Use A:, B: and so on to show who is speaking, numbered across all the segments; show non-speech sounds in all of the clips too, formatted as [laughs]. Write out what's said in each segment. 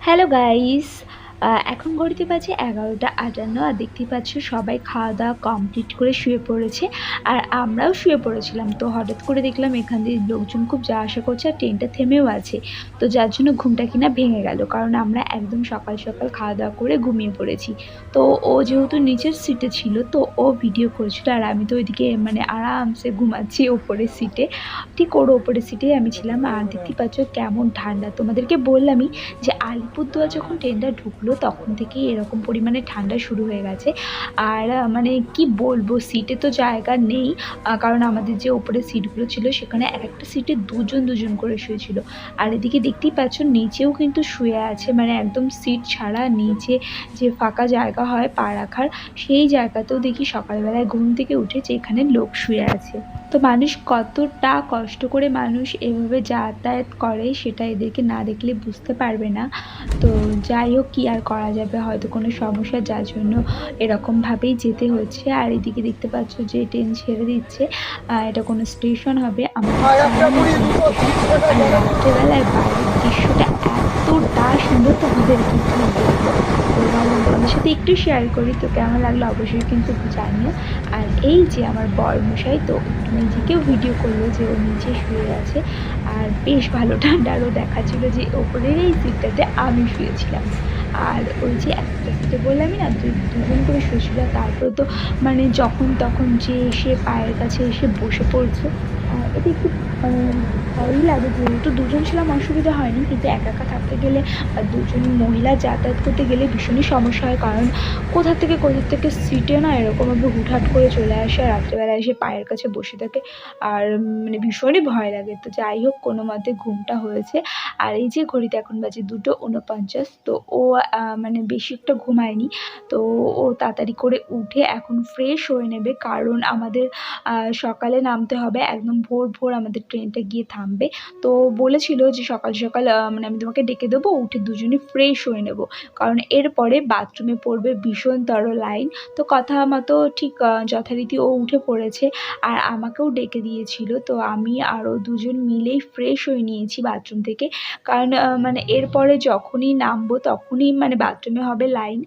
A: Hello guys এখন ঘড়িতে বাজে এগারোটা আটান্ন আর দেখতেই পাচ্ছ সবাই খাওয়া দাওয়া কমপ্লিট করে শুয়ে পড়েছে আর আমরাও শুয়ে পড়েছিলাম। তো হঠাৎ করে দেখলাম এখান দিয়ে লোকজন খুব যাওয়া আসা করছে আর ট্রেনটা থেমেও আছে। তো যার জন্য ঘুমটা কিনা ভেঙে গেল কারণ আমরা একদম সকাল সকাল খাওয়া দাওয়া করে ঘুমিয়ে পড়েছি। তো ও যেহেতু নিচের সিটে ছিল তো ও ভিডিও করেছিল আর আমি তো ওইদিকে মানে আরামসে ঘুমাচ্ছি ওপরের সিটে ঠিক ওর ওপরের সিটেই আমি ছিলাম আর দেখতেই পাচ্ছ কেমন ঠান্ডা। তোমাদেরকে বললামই যে আলিপুরদুয়ার যখন ট্রেনটা ঢুকলো তখন থেকেই এরকম পরিমাণে ঠান্ডা শুরু হয়ে গেছে। আর মানে কি বলব সিটে তো জায়গা নেই কারণ আমাদের যে ওপরে সিটগুলো ছিল, সেখানে এক একটা সিটে দুজন দুজন করে শুয়েছিল। আর এদিকে দেখতেই পাচ্ছ, নিচেও কিন্তু শুয়ে আছে মানে একদম সিট ছাড়া নিচে যে ফাঁকা জায়গা হয় পা রাখার সেই জায়গাতেও দেখি সকালবেলায় ঘুম থেকে উঠে যে এখানে লোক শুয়ে আছে। তো মানুষ কতটা কষ্ট করে মানুষ এভাবে যাতায়াত করে সেটা এদেরকে না দেখলে বুঝতে পারবে না। তো যাই হোক কী আর করা যাবে? হয়তো কোনো সমস্যা যার জন্য এরকমভাবেই যেতে হচ্ছে। আর এদিকে দেখতে পাচ্ছ যে ট্রেন ছেড়ে দিচ্ছে। এটা কোনো স্টেশন হবে। আমাদের আর রাত্রেবেলায় বাইরের দৃশ্যটা এতটা সুন্দর তোমাদের তোমাদের সাথে একটু শেয়ার করি, তো কেমন লাগল অবশ্যই কিন্তু জানিও। আর এই যে আমার মশাই তো নিজেকেও ভিডিও করল যে ও নিচে শুয়ে আছে। আর বেশ ভালো ঠান্ডারও দেখাচ্ছিল যে ওপরের এই সিটটাতে আমি শুয়েছিলাম। আর ওই যে একটা সিটে বললামই না, দুই, দুজন করে শুয়েছিল, তারপর তো মানে যখন তখন যে এসে পায়ের কাছে এসে বসে পড়ছে এটা একটু ভালোই লাগে যেহেতু দুজন ছিলাম অসুবিধা হয়নি, কিন্তু একা একা থাকতে গেলে বা দুজন মহিলা যাতায়াত করতে গেলে ভীষণই সমস্যা হয়, কারণ কোথা থেকে কোথা থেকে সিটে না এরকমভাবে হুটহাট করে চলে আসে আর রাত্রেবেলা এসে পায়ের কাছে বসে থাকে আর মানে ভীষণই ভয় লাগে। তো যাই হোক, কোনো মতে ঘুমটা হয়েছে। আর এই যে ঘড়িতে এখন বাজে দুটো উনপঞ্চাশ তো ও মানে বেশি একটা ঘুমায়নি, তো ও তাড়াতাড়ি করে উঠে এখন ফ্রেশ হয়ে নেবে, কারণ আমাদের সকালে নামতে হবে, একদম ভোর ভোর আমাদের ট্রেনটা গিয়ে থামবে। তো বলেছিল যে সকাল সকাল মানে আমি তোমাকে ডেকে দেবো, উঠে দুজনে ফ্রেশ হয়ে নেব। কারণ এরপরে বাথরুমে পড়বে ভীষণতর লাইন তো কথা মতো ঠিক যথারীতি ও উঠে পড়েছে আর আমাকেও ডেকে দিয়েছিল। তো আমি আরও দুজন মিলেই ফ্রেশ হয়ে নিয়েছি বাথরুম থেকে। কারণ মানে এরপরে যখনই নামবো তখনই মানে বাথরুমে হবে লাইন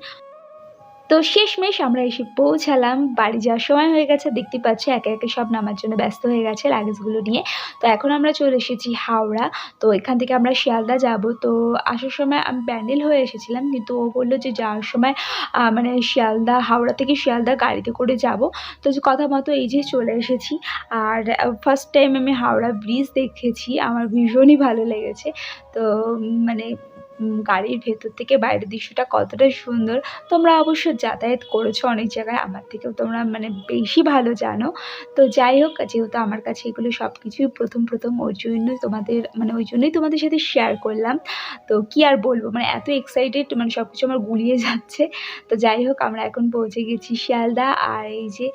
A: তো শেষমেশ আমরা এসে পৌঁছালাম। বাড়ি যাওয়ার সময় হয়ে গেছে। দেখতে পাচ্ছি, একে একে সব নামার জন্য ব্যস্ত হয়ে গেছে লাগেজগুলো নিয়ে। তো এখন আমরা চলে এসেছি হাওড়া। তো এখান থেকে আমরা শিয়ালদা যাব। তো আসার সময় আমি ব্যান্ডেল হয়ে এসেছিলাম। কিন্তু ও বলল যে যাওয়ার সময় মানে শিয়ালদা, হাওড়া থেকে শিয়ালদা গাড়িতে করে যাব। তো কথা মতো এই যে চলে এসেছি। আর ফার্স্ট টাইম আমি হাওড়া ব্রিজ দেখেছি। আমার ভীষণই ভালো লেগেছে। তো মানে গাড়ির ভেতর থেকে বাইরের দৃশ্যটা কতটা সুন্দর। তোমরা অবশ্য যাতায়াত করেছ অনেক জায়গায়, আমার থেকেও তোমরা মানে বেশি ভালো জানো। তো যাই হোক, যেহেতু আমার কাছে এগুলো সব কিছুই প্রথম প্রথম, ওই জন্যই তোমাদের মানে ওই জন্যই তোমাদের সাথে শেয়ার করলাম। তো কি আর বলব মানে এত এক্সাইটেড মানে সব কিছু আমার গুলিয়ে যাচ্ছে। তো যাই হোক, আমরা এখন পৌঁছে গেছি শিয়ালদা। আর এই যে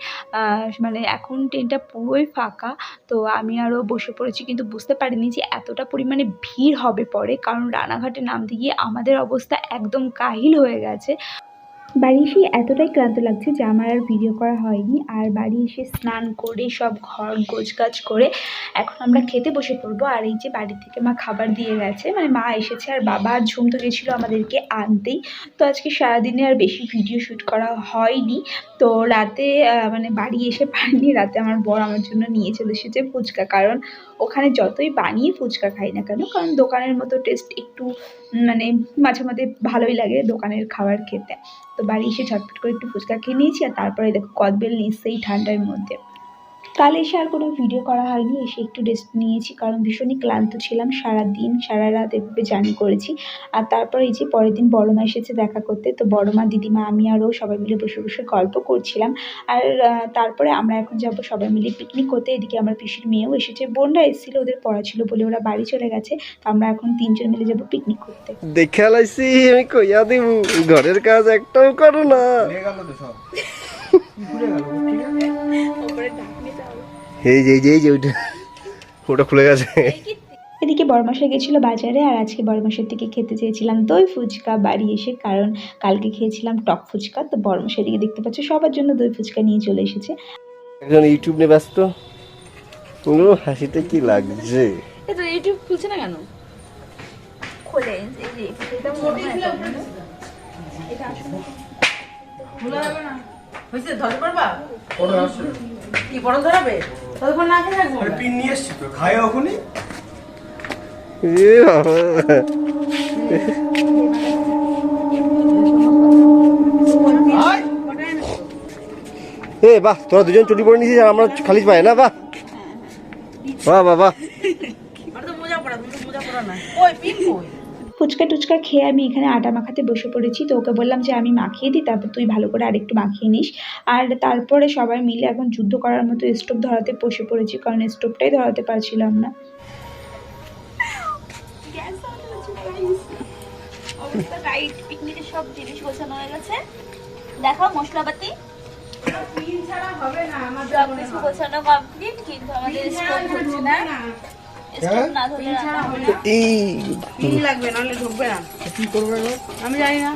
A: মানে এখন ট্রেনটা পুরোই ফাঁকা। তো আমি আরও বসে পড়েছি, কিন্তু বুঝতে পারিনি যে এতটা পরিমাণে ভিড় হবে পরে। কারণ রানাঘাটে নামতে গিয়ে আমাদের অবস্থা একদম কাহিল হয়ে গেছে। বাড়ি এসে এতটাই ক্লান্ত লাগছে যে আমার আর ভিডিও করা হয়নি। আর বাড়ি এসে স্নান করে, সব ঘর গোছগাছ করে এখন আমরা খেতে বসে পড়ব। আর এই যে বাড়ি থেকে মা খাবার দিয়ে গেছে মানে মা এসেছে আর বাবা আর ঝুম তো গেছিল আমাদেরকে আনতেই। তো আজকে সারাদিনে আর বেশি ভিডিও শ্যুট করা হয়নি। তো রাতে মানে বাড়ি এসে পারিনি, রাতে আমার বর আমার জন্য নিয়ে চলে এসেছে ফুচকা। কারণ ওখানে যতই বানিয়ে ফুচকা খাই না কেন, কারণ দোকানের মতো টেস্ট একটু মানে মাঝে মাঝে ভালোই লাগে দোকানের খাবার খেতে। তো বাড়ি এসে ঝটপট করে একটু ফুচকা খেয়ে নিয়েছি আর তারপরে দেখো কদবেল নিশ্চয়ই ঠান্ডার মধ্যে। কাল এসে আর কোনো ভিডিও করা হয়নি এসে একটু রেস্ট নিয়েছি কারণ ভীষণই ক্লান্ত ছিলাম সারা দিন সারা রাত এভাবে জার্নি করেছি। আর তারপর এই যে পরের দিন বড় মা এসেছে দেখা করতে তো বড় মা দিদিমা আমি আরও সবাই মিলে বসে বসে গল্প করছিলাম। আর তারপরে আমরা এখন যাব সবাই মিলে পিকনিক করতে এদিকে আমার পিসির মেয়েও এসেছে বোনরা এসেছিল ওদের পড়া ছিল বলে ওরা বাড়ি চলে গেছে তো আমরা এখন তিনজন মিলে যাব পিকনিক করতে।
B: দেখে লাইছি আমি কইয়া দিব ঘরের কাজ একটাও করো না। [laughs] এই যে এই যে এই যে ওইটা। ওটা খুলে গেছে।
A: এদিকে বড়মাসা গেছিল বাজারে আর আজকে বড়মাসের থেকে খেতে চেয়েছিলাম দই ফুচকা বাড়ি এসে কারণ কালকে খেয়েছিলাম টক ফুচকা। তো বড়মাসা এদিকে দেখতে পাচ্ছ সবার জন্য দই ফুচকা নিয়ে চলে এসেছে।
B: একজন ইউটিউব নিয়ে ব্যস্ত। ও হাসিতে কি লাগছে?
C: তো ইউটিউব খুলছে না কেন?
A: খোলে এই যে এটা মনে? এটা আসলে
C: খোলা যাবে না। হয়েছে ধরে পারবা কি পটল ধরাবে? ততক্ষণ না খেয়ে রাখব
D: পিন নিয়ে এসছি তো খাই ওখানে
B: এ বাহ তোরা দুজন চুটি পরে নিয়েছিস আর আমরা খালি পাই না বাহ? বাহ বাহ বাহ।
C: আর মোজা পড়া তুমি তো মোজা পড়া না। ওই পিন কই?
A: ফুচকা টুচকা খেয়ে আমি এখানে আটা মাখাতে বসে পড়েছি। তো ওকে বললাম যে আমি মাখিয়ে দিই তারপর তুই ভালো করে আরেকটু মাখিয়ে নিস। আর তারপরে সবাই মিলে এখন যুদ্ধ করার মতো স্টোভ ধরাতে বসে পড়েছি কারণ স্টোভটাই ধরাতে পারছিলাম না।
E: পিকনিকের সব জিনিস গোছানো হয়ে গেছে। দেখাও মশলাপাতি।
C: ছাড়া হবে না
E: কিছু গোছানো কমপ্লিট কিন্তু আমাদের স্টোভ হচ্ছে না। স্টোভ না ধরলে রান্না হবে না।
B: এই।
C: লাগবে নাহলে ঢুকবে না।
D: কি করবে গো?
C: আমি জানি না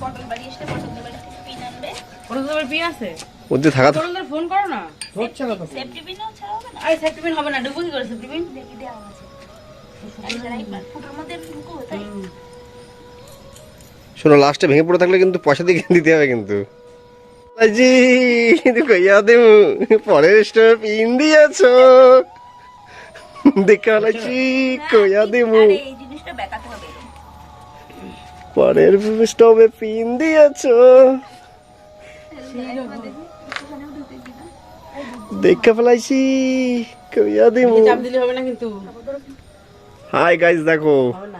E: পটল বাড়ি এসে পটল বাড়ি থেকে পিন আনবে।
C: পটল তোমার পিন আছে?
B: ওদের থাকা তো
C: পটলদের ফোন করো না।
D: হচ্ছে না তো
E: সেফটি পিনও ছাড়া হবে না?
C: আরে সেফটি পিন হবে না ঢুকবো কি করে সেফটি পিন?
E: দেখি দেওয়া আছে। একবার ফুটোর মধ্যে ঢুকো তাই।
B: শোনো লাস্টে ভেঙে পড়ে থাকলে কিন্তু পয়সা দিয়ে [laughs] দিতে হবে কিন্তু। জি কইয়া দেবো পরের স্টোভে পিন দিয়েছ। দেখে বলেছি কইয়া দেবো
E: আরে এই জিনিসটা বেকাতে হবে।
B: পরের স্টোভে পিন দিয়েছ। দেখে ফেলাইছি কইয়া দেবো
C: কিন্তু।
B: হাই গাইস দেখো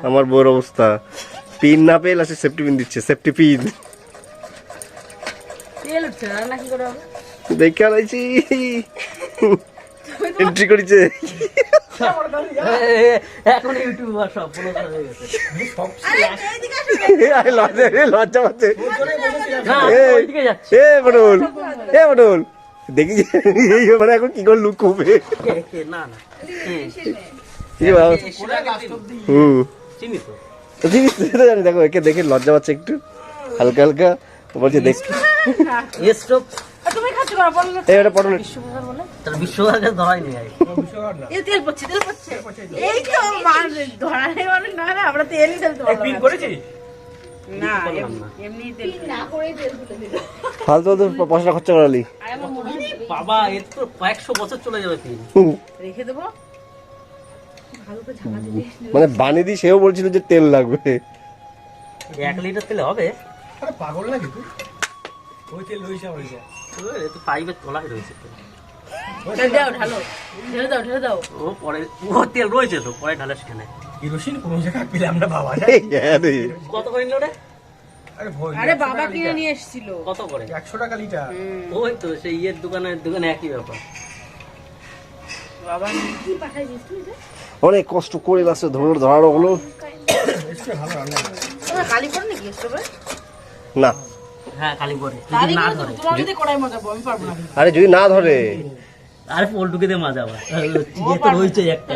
B: আমার বউর অবস্থা। পিন না পেয়ে লাস্টে সেফটি পিন দিচ্ছে সেফটি পিন দেখে এন্ট্রি করেছে।
F: এখন ইউটিউবার সব
B: লজ্জা পাচ্ছে। এ বটল এ বটল দেখি এই মানে এখন কি করে লুক
F: না না। হুম। চিনি তো।
B: দেখো একে দেখে লজ্জা পাচ্ছে একটু। হালকা হালকা। বলছে দেখ।
F: স্টোভ
C: তুমি খাচ্ছ করো পটল
B: এই এটা পটল
F: তার বিশ্বকাপে ধরাই নেই
C: এই তেল পড়ছে তেল পড়ছে। এই তো মার ধরা মানে না না আমরা তেলই ফেলতে পারব
D: পিন করেছি
C: না এমনি তেল
E: না করে তেল তুলে দিল।
B: ফালতু ফালতু পয়সা খরচা করালি।
E: আর আমার
F: বাবা এর তো কয়েকশো বছর চলে যাবে পিন।
C: রেখে দেবো?
B: মানে বানিয়ে দি সেও বলছিল যে তেল লাগবে।
F: এক লিটার তেলে হবে?
D: আরে পাগল নাকি তুই? ওই তেল রয়েছে আমার
F: এ তো পাইপের তলায় রয়েছে তো।
C: তেল দাও ঢালো। ঢেলে দাও ঢেলে দাও।
F: ও পরে ও তেল রয়েছে তো পরে ঢালে সেখানে।
D: কেরোসিন কোনো জায়গায় পেলাম না বাবা
B: এই,
F: কত করে নিল রে?
D: আরে ভয়
C: আরে বাবা কিনে নিয়ে এসেছিল।
F: কত করে?
D: একশো টাকা লিটার।
F: ওই তো সেই ইয়ের দোকানের দোকানে একই ব্যাপার।
C: বাবা
B: অনেক কষ্ট করে লাস্টে ধরে ধরানো হলো
D: এসছে ভালো রান্না। করে।
C: কালি করে নাকি স্টোভে
B: না।
F: হ্যাঁ না
B: আরে যদি না ধরে।
F: আরে পোল্টুকে দিয়ে মাজা আবার। ইয়ে তো রয়েছে একটা।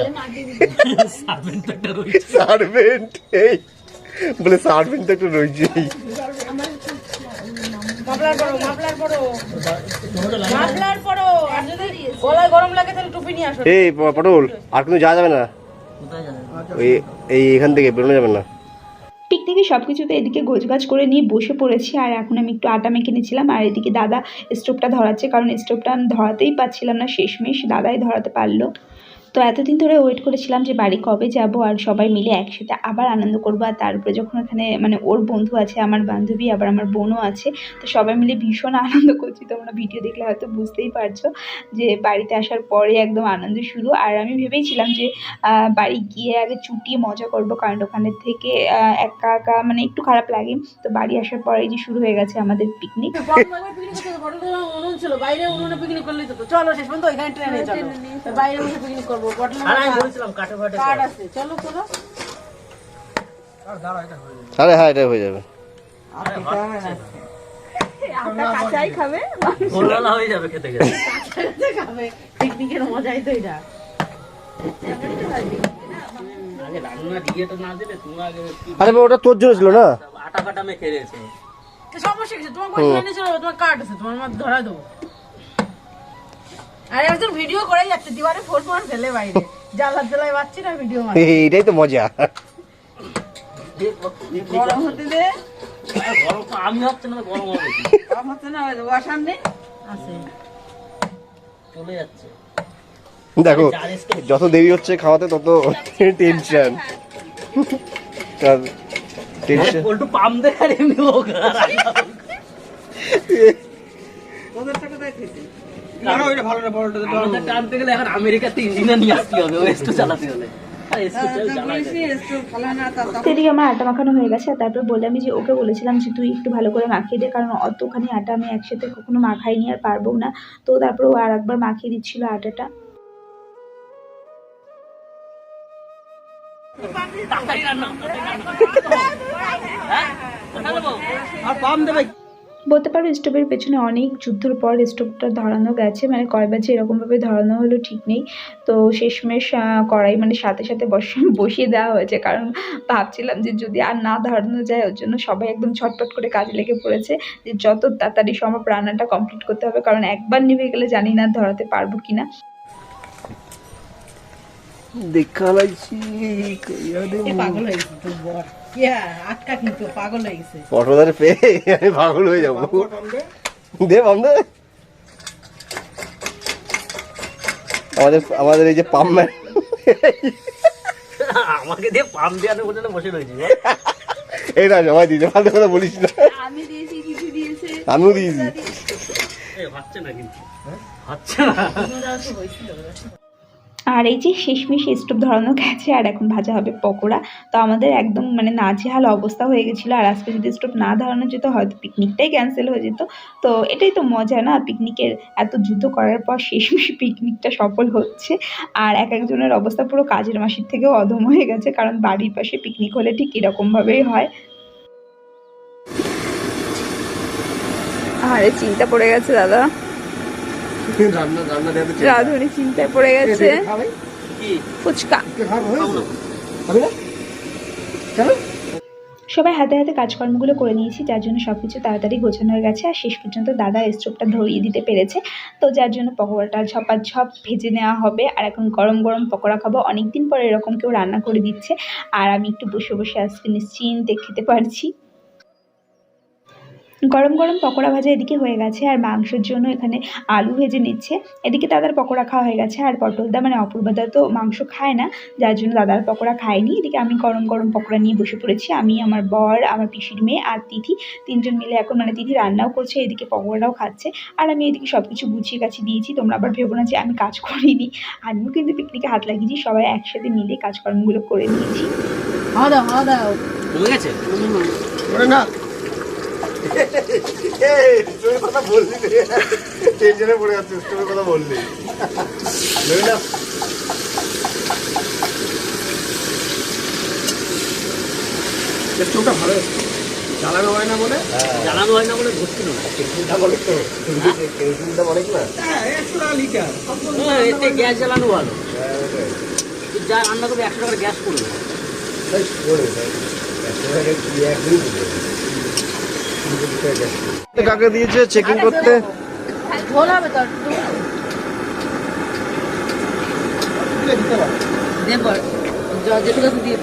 F: সার্ভেন্ট একটা রয়েছে।
B: সার্ভেন্ট এই। বলে সার্ভেন্ট তো একটু
C: মাফলার পরো মাফলার পরো। মাফলার পরো। আর যদি গলায় গরম লাগে তাহলে টুপি নিয়ে আসো।
B: এই পটল আর কিন্তু যাওয়া যাবে না?
F: কোথায় যাবে?
B: এই এখান থেকে বেরোনো যাবে না।
A: পিকনিকে সব কিছুতে এদিকে গোছগাছ করে নিয়ে বসে পড়েছি, আর এখন আমি একটু আটা মেখে নিয়েছিলাম, আর এদিকে দাদা স্টোভটা ধরাচ্ছে, কারণ স্টোভটা আমি ধরাতেই পারছিলাম না, শেষমেশ দাদাই ধরাতে পারল। তো এতদিন ধরে ওয়েট করেছিলাম যে বাড়ি কবে যাব আর সবাই মিলে একসাথে আবার আনন্দ করব। আর তারপরে যখন ওখানে মানে ওর বন্ধু আছে আমার বান্ধবী আবার আমার বোনও আছে তো সবাই মিলে ভীষণ আনন্দ করছি। তোমরা ভিডিও দেখলে হয়তো বুঝতেই পারছ যে বাড়িতে আসার পরে একদম আনন্দ শুরু। আর আমি ভেবেছিলাম যে বাড়ি গিয়ে আগে চুটিয়ে মজা করব কারণ ওখানে থেকে একা একা মানে একটু খারাপ লাগে। তো বাড়ি আসার পরে যে শুরু হয়ে গেছে আমাদের পিকনিক
C: উনুন ছিল বাইরে উনুনে পিকনিক করলেই তো চলো শেষ পর্যন্ত ওইখানে ট্রেনে চলো। বাইরে বসে পিকনিক করব। বটল
F: আর আমি বলেছিলাম কাঠে ফাটে
C: কার্ড আছে। চলো চলো
D: আর দাঁড়া এটা হয়ে যাবে।
B: আরে হ্যাঁ এটা হয়ে যাবে
A: কাঁচাই খাবে?
F: গোলগালা হয়ে যাবে খেতে খেতে।
C: খাবে। পিকনিকের মজাই তো এটা।
F: আগে না দিলে তোমরা আগে
B: আরে ওটা তোর জন্য ছিল না?
F: আটা ফাটা মেখে রয়েছে
C: তো সমস্যা কিছু তোমার কোন ট্রেনে তোমার কার্ড আছে তোমার মধ্যে ধরা দেবো। আর একজন ভিডিও করে যাচ্ছে দিবারে ফোন ফোন ফেলে বাইরে। জ্বালার জ্বালায় পাচ্ছি না ভিডিও মানে
B: এইটাই তো মজা।
C: গরম হতে দে।
F: গরম তো আমি হচ্ছে না গরম হবে।
C: গরম হচ্ছে না ওয়াশার নেই আছে।
F: চলে যাচ্ছে।
B: দেখো যত দেরি হচ্ছে খাওয়াতে তত টেনশন টেনশন
F: পল্টু পাম দেখার এমনি হোক
C: ওদের টাকা দেয়
F: টানতে গেলে এখন আমেরিকাতে ইঞ্জিনিয়ার নিয়ে আসতে হবে ওয়েস্ট চালাতে হলে আর এসটু চালায়
A: তো এদিকে আমার আটা মাখানো হয়ে গেছে তারপর বললাম যে ওকে বলেছিলাম যে তুই একটু ভালো করে মাখিয়ে দে কারণ অতখানি আটা আমি একসাথে কখনো মাখাইনি আর পারব না। তো তারপর ও আর একবার মাখিয়ে দিচ্ছিল আটাটা।
F: হ্যাঁ?
D: আর পাম দেবে
A: বলতে পারো স্টোভের পেছনে অনেক যুদ্ধর পর স্টোভটা ধরানো গেছে। মানে কয় বাজে এরকমভাবে ধরানো হলো ঠিক নেই। তো শেষমেশ কড়াই মানে সাথে সাথে বসে বসিয়ে দেওয়া হয়েছে। কারণ ভাবছিলাম যে যদি আর না ধরানো যায় ওর জন্য সবাই একদম ছটপট করে কাজে লেগে পড়েছে যে যত তাড়াতাড়ি সম্ভব রান্নাটা কমপ্লিট করতে হবে। কারণ একবার নিভে গেলে জানি না ধরাতে পারব কিনা।
B: দেখা লাগছি
C: পাগল হয়ে গেছে তোর বর ইয়া আটকা কিন্তু পাগল হয়ে গেছে।
B: পটদার পেয়ে আমি পাগল হয়ে যাব। দে পাম আমাদের আমাদের এই যে পাম ম্যান
F: আমাকে দিয়ে পাম দেওয়ানোর পর্যন্ত বসে রয়েছি
B: এই না সবাই দিতে ফালতু কথা বলিস না।
E: আমি দিয়েছি কিছু দিয়েছে।
B: আমিও দিয়েছি।
F: হচ্ছে না কিন্তু। হচ্ছে না।
A: আর এই যে শেষমেশ স্টোভ ধরানো গেছে, আর এখন ভাজা হবে পকোড়া। তো আমাদের একদম মানে নাজেহাল অবস্থা হয়ে গেছিল, আর আজকে যদি স্টোভ না ধরানো যেত, হয়তো পিকনিকটাই ক্যান্সেল হয়ে যেত। তো এটাই তো মজা, না? পিকনিকের এত যুদ্ধ করার পর শেষমেশ পিকনিকটা সফল হচ্ছে। আর এক একজনের অবস্থা পুরো কাজের মাসির থেকেও অধম হয়ে গেছে, কারণ বাড়ির পাশে পিকনিক হলে ঠিক এরকমভাবেই হয়। আরে চিন্তা পড়ে গেছে দাদা। [laughs] রাধুনি চিন্তায় পড়ে গেছে। ফুচকা। সবাই হাতে হাতে কাজকর্মগুলো করে নিয়েছি যার জন্য সব কিছু তাড়াতাড়ি গোছানো হয়ে গেছে। আর শেষ পর্যন্ত দাদা স্টোভটা ধরিয়ে দিতে পেরেছে। তো যার জন্য পকোড়াটা ঝপাঝপ ভেজে নেওয়া হবে। আর এখন গরম গরম পকোড়া খাব। অনেক দিন পরে এরকম কেউ রান্না করে দিচ্ছে। আর আমি একটু বসে বসে আজকে নিশ্চিন্তে খেতে পারছি। গরম গরম পকোড়া ভাজা এদিকে হয়ে গেছে আর মাংসের জন্য এখানে আলু ভেজে নিচ্ছে। এদিকে দাদার পকোড়া খাওয়া হয়ে গেছে আর পটলদা মানে অপূর্বদা তো মাংস খায় না যার জন্য দাদার পকোড়া খায়নি। এদিকে আমি গরম গরম পকোড়া নিয়ে বসে পড়েছি আমি আমার বর আমার পিসির মেয়ে আর তিথি তিনজন মিলে এখন মানে তিথি রান্নাও করছে এদিকে পকোড়াও খাচ্ছে। আর আমি এদিকে সব কিছু গুছিয়ে গাছি দিয়েছি তোমরা আবার ভেবো না যে আমি কাজ করিনি। আমিও কিন্তু পিকনিকে হাত লাগিয়েছি সবাই একসাথে মিলে কাজকর্মগুলো করে নিয়েছি।
C: হাওয়া দাও হাওয়া দাও।
F: গেছে?
B: না। এই, কথা বললি টেনশনে পড়ে যাচ্ছিস তোর কথা বললি। বুঝলি
D: স্টোভটা ভালো চালানো হয় না বলে
F: হয়। না বলে ধরছিল না
B: বলে তো। টেনশনটা বলে কি না?
D: হ্যাঁ একশো টাকা লিটার।
F: হ্যাঁ, এতে গ্যাস জ্বালানো ভালো। যা রান্না করবে একশো টাকার গ্যাস করবে
B: তাই করে একশো টাকা একদিন দিবে কাকে দিয়েছে? চেকিং করতে?
C: ঝোল হবে তো যেটুকু দিয়ে।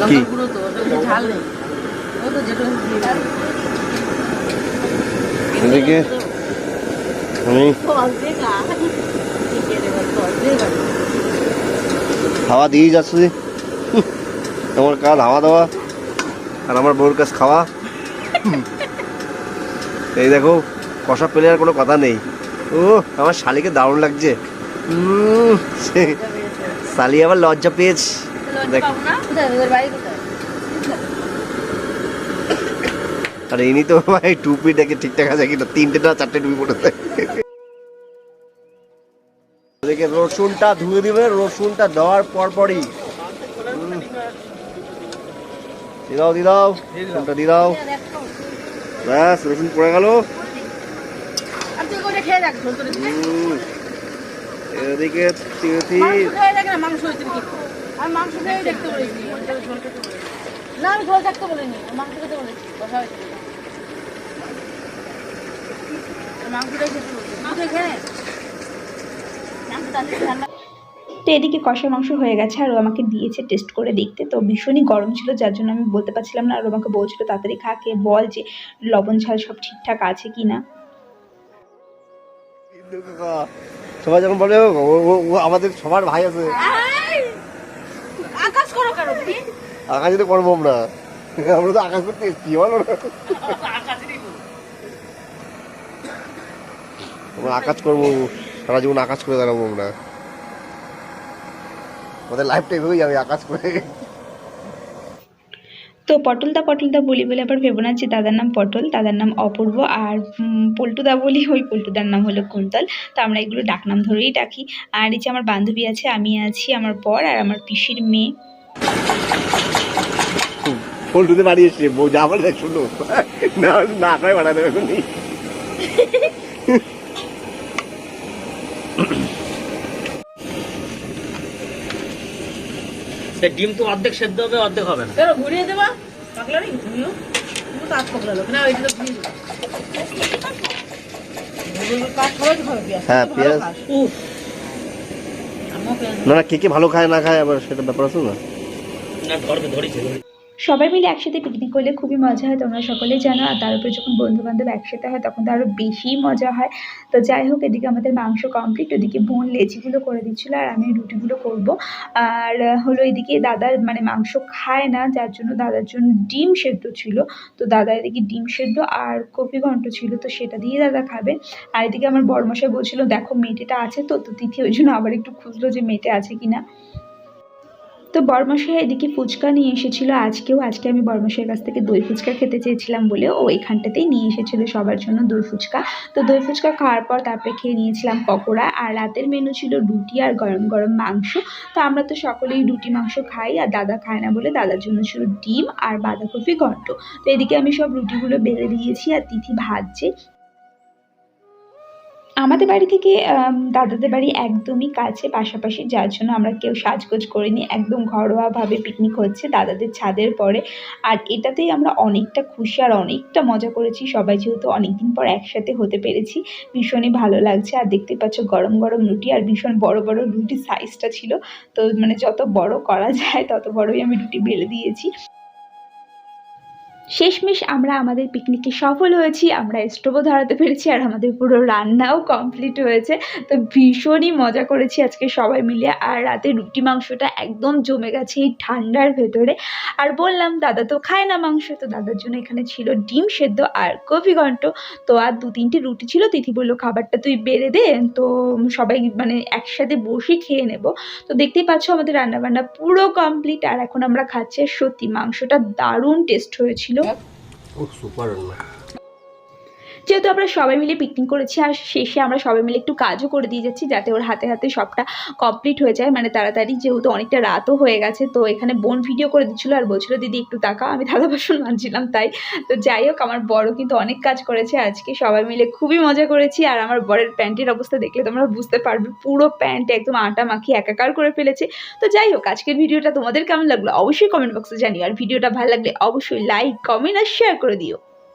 C: লঙ্কার গুঁড়ো তো ঝাল নেই। ও তো যেটুকু দিয়ে।
B: হাওয়া দিয়েই যাচ্ছে আমার কাজ হাওয়া দেওয়া আর আমার বউর কাজ খাওয়া। এই দেখো কষা পেলে আর কোনো কথা নেই। ও আমার শালিকে দারুণ লাগছে। শালি আবার লজ্জা পেয়েছে। দেখ। আর ইনি তো ভাই টুপি দেখে ঠিকঠাক আছে কিনা? তিনটে না চারটে টুপি পড়েছে রসুনটা ধুয়ে দিবে রসুনটা দেওয়ার পর পরই উম। দিয়ে দাও দিয়ে দাও দিয়ে দাও ব্যাস রসুন পড়ে গেল। এদিকে
C: মাংস খেয়ে মাংস খেতে বলেছি খেয়ে
E: ঠান্ডা।
A: তো এদিকে কষা মাংস হয়ে গেছে আর ও আমাকে দিয়েছে টেস্ট করে দেখতে। তো ভীষণই গরম ছিল যার জন্য আমি বলতে পারছিলাম না। আর ও আমাকে বলছিল তাড়াতাড়ি খা খেয়ে বল যে লবণ ঝাল সব ঠিকঠাক আছে কি না?
B: সবাই যখন বলে ও ও- ও আমাদের সবার ভাই আছে।
C: আকাশ করো কেন
B: আকাশে তো করব আমরা। আমরা তো আকাশ করতে এসছি বলো না। আমরা আকাশ করব সারা জীবন আকাশ করে দাঁড়াবো আমরা। আমাদের লাইফটা এভাবেই যাবে আকাশ করে
A: তো পটলদা পটলদা বলি বলে আবার ভেবো না যে দাদার নাম পটল দাদার নাম অপূর্ব আর পল্টুদা বলি ওই পল্টুদার নাম হলো কুন্তল। তো আমরা এগুলো ডাকনাম ধরেই ডাকি। আর এই যে আমার বান্ধবী আছে আমি আছি আমার বর আর আমার পিসির মেয়ে।
B: পল্টুতে বাড়ি এসছে বউ যা বলে শুনো। না না করে এখনই।
F: সে ডিম তো অর্ধেক সেদ্ধ হবে অর্ধেক হবে না।
C: ঘুরিয়ে দেবা? পাকলা নেই তুমিও তুমি কাজ পাকলালো না ওই ঘুরিয়ে তো
B: হ্যাঁ,
C: ভালো
B: পেঁয়াজ।
C: খাস।
F: উফ।
C: আমিও পেঁয়াজ
B: না না কে কে ভালো খায় না খায় আবার সেটা ব্যাপার আছে না?
F: না ধরবে ধরেছে।
A: সবাই মিলে একসাথে পিকনিক করলে খুবই মজা হয়, তোমরা সকলেই জানো। আর তার উপরে যখন বন্ধু বান্ধব একসাথে হয়, তখন তো আরও বেশি মজা হয়। তো যাই হোক, এদিকে আমাদের মাংস কমপ্লিট ওদিকে বোন লেচিগুলো করে দিচ্ছিল আর আমি রুটিগুলো করব। আর হলো এদিকে দাদার মানে মাংস খায় না, যার জন্য দাদার জন্য ডিম সেদ্ধ ছিল। তো দাদা এদিকে ডিম সেদ্ধ আর কপি ঘন্ট ছিল, তো সেটা দিয়ে দাদা খাবে। আর এদিকে আমার বড়মশাই বলছিল, দেখো মেটেটা আছে তো। তো তিথি ওই জন্য আবার একটু খুঁজলো যে মেটে আছে কিনা। তো বরমশাই এদিকে ফুচকা নিয়ে এসেছিল আজকেও। আজকে আমি বরমশাইয়ের কাছ থেকে দই ফুচকা খেতে চেয়েছিলাম বলে ও এখানটাতেই নিয়ে এসেছিল সবার জন্য দই ফুচকা। তো দই ফুচকা খাওয়ার পর তারপরে খেয়ে নিয়েছিলাম পকোড়া। আর রাতের মেনু ছিল রুটি আর গরম গরম মাংস। তো আমরা তো সকলেই রুটি মাংস খাই আর দাদা খায় না বলে দাদার জন্য ছিল ডিম আর বাঁধাকপি ঘন্ট। তো এদিকে আমি সব রুটিগুলো বেলে দিয়েছি আর তিথি ভাজছে। আমাদের বাড়ি থেকে দাদাদের বাড়ি একদমই কাছে, পাশাপাশি যার জন্য আমরা কেউ সাজগোজ করিনি, একদম ঘরোয়াভাবে পিকনিক হচ্ছে দাদাদের ছাদের পরে। আর এটাতেই আমরা অনেকটা খুশি আর অনেকটা মজা করেছি, সবাই যেহেতু অনেকদিন পর একসাথে হতে পেরেছি, ভীষণই ভালো লাগছে। আর দেখতে পাচ্ছ গরম গরম রুটি, আর ভীষণ বড় বড় রুটির সাইজটা ছিল। তো মানে যত বড় করা যায়, তত বড়ই আমি রুটি বেলে দিয়েছি। শেষমেশ আমরা আমাদের পিকনিকে সফল হয়েছি, আমরা স্টোভও ধরাতে পেরেছি আর আমাদের পুরো রান্নাও কমপ্লিট হয়েছে। তো ভীষণই মজা করেছি আজকে সবাই মিলে আর রাতে রুটি মাংসটা একদম জমে গেছে এই ঠান্ডার ভেতরে। আর বললাম, দাদা তো খায় না মাংস। তো দাদার জন্য এখানে ছিল ডিম সেদ্ধ আর কফি ঘন্ট। তো আর দু তিনটে রুটি ছিল, তিথি বলল, খাবারটা তুই বেড়ে দে। তো সবাই মানে একসাথে বসে খেয়ে নেব। তো দেখতেই পাচ্ছ আমাদের রান্নাবান্না পুরো কমপ্লিট আর এখন আমরা খাচ্ছি সত্যি মাংসটা দারুণ টেস্ট হয়েছিল।
B: ও সুপার রান্না
A: যেহেতু আমরা সবাই মিলে পিকনিক করেছি, আর শেষে আমরা সবাই মিলে একটু কাজও করে দিয়ে যাচ্ছি যাতে ওর হাতে হাতে সবটা কমপ্লিট হয়ে যায়। মানে তাড়াতাড়ি যেহেতু অনেকটা রাতও হয়ে গেছে, তো এখানে বোন ভিডিও করে দিচ্ছিল আর বলছিল, দিদি, একটু তাকাও, আমি থালা বাসন মানছিলাম তাই। তো যাই হোক, আমার বড় কিন্তু অনেক কাজ করেছে। আজকে সবাই মিলে খুবই মজা করেছি, আর আমার বরের প্যান্টের অবস্থা দেখলে তোমরা বুঝতে পারবে, পুরো প্যান্ট একদম আটা মাখি একাকার করে ফেলেছে। তো যাই হোক, আজকের ভিডিওটা তোমাদের কেমন লাগল অবশ্যই কমেন্ট বক্সে জানিও, আর ভিডিওটা ভালো লাগলে অবশ্যই লাইক কমেন্ট আর শেয়ার করে দিও।